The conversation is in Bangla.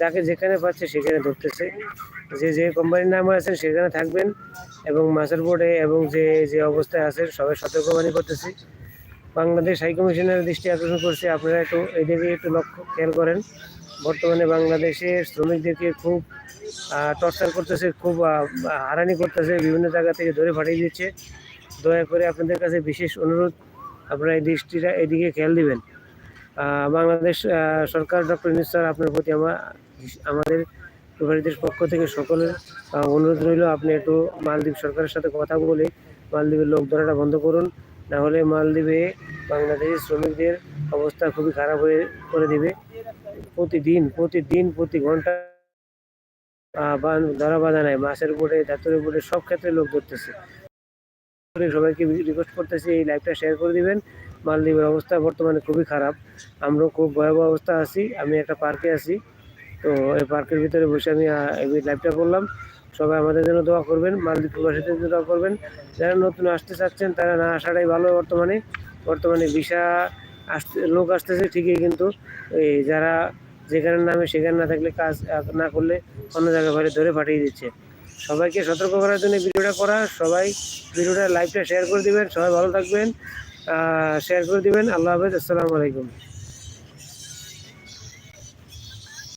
যাকে যেখানে পাচ্ছে সেখানে ধরতেছে। যে যে কোম্পানির নামে আছেন সেখানে থাকবেন এবং মাছের বোর্ডে এবং যে যে অবস্থায় আছে সবাই সতর্কবাণী করতেছি। বাংলাদেশ হাই কমিশনের দৃষ্টি আকর্ষণ করছে। আপনারা একটু এদিকে একটু লক্ষ্য, খেয়াল করেন। বর্তমানে বাংলাদেশে শ্রমিকদেরকে খুব টর্চার করতেছে, খুব হারানি করতেছে, বিভিন্ন জায়গা থেকে ধরে পাঠিয়ে দিচ্ছে। দয়া করে আপনাদের কাছে বিশেষ অনুরোধ। আপনারা এই দৃষ্টিটা এদিকে খেয়াল দিবেন। বাংলাদেশ সরকার ডক্টর স্যার, আপনার প্রতি আমার আমাদের প্রবাসীদের পক্ষ থেকে সকলের অনুরোধ রইল, আপনি একটু মালদ্বীপ সরকারের সাথে কথা বলে মালদ্বীপের লোক ধরাটা বন্ধ করুন। না হলে মালদ্বীপে বাংলাদেশি শ্রমিকদের অবস্থা খুবই খারাপ হয়ে করে দিবে। প্রতিদিন প্রতিদিন, প্রতি ঘণ্টা ধরা বাঁধা নাই, মাছের উপরে দাঁতের উপরে সব ক্ষেত্রে লোক ধরতেছে। সবাইকে রিকোয়েস্ট করতেছি, এই লাইভটা শেয়ার করে দিবেন। মালদ্বীপের অবস্থা বর্তমানে খুবই খারাপ। আমরাও খুব ভয়াবহ অবস্থা আছি। আমি একটা পার্কে আছি। তো এই পার্কের ভিতরে বসে আমি এই লাইভটা করলাম। সবাই আমাদের জন্য দোয়া করবেন, মালদ্বীপ প্রবাসীদের জন্য দোয়া করবেন। যারা নতুন আসতে চাচ্ছেন, তারা না আসাটাই ভালো বর্তমানে। বর্তমানে ভিসা আসতে, লোক আসতেছে ঠিকই, কিন্তু এই যারা যেখানে নামে, সেখানে না থাকলে কাজ না করলে অন্য জায়গায় ধরে পাঠিয়ে দিচ্ছে। সবাইকে সতর্ক করার জন্য ভিডিওটা করা। সবাই ভিডিওটা লাইভটা শেয়ার করে দিবেন, সবাই ভালো থাকবেন শেয়ার করে দিবেন। আল্লাহ হাফেজ, আসসালামু আলাইকুম।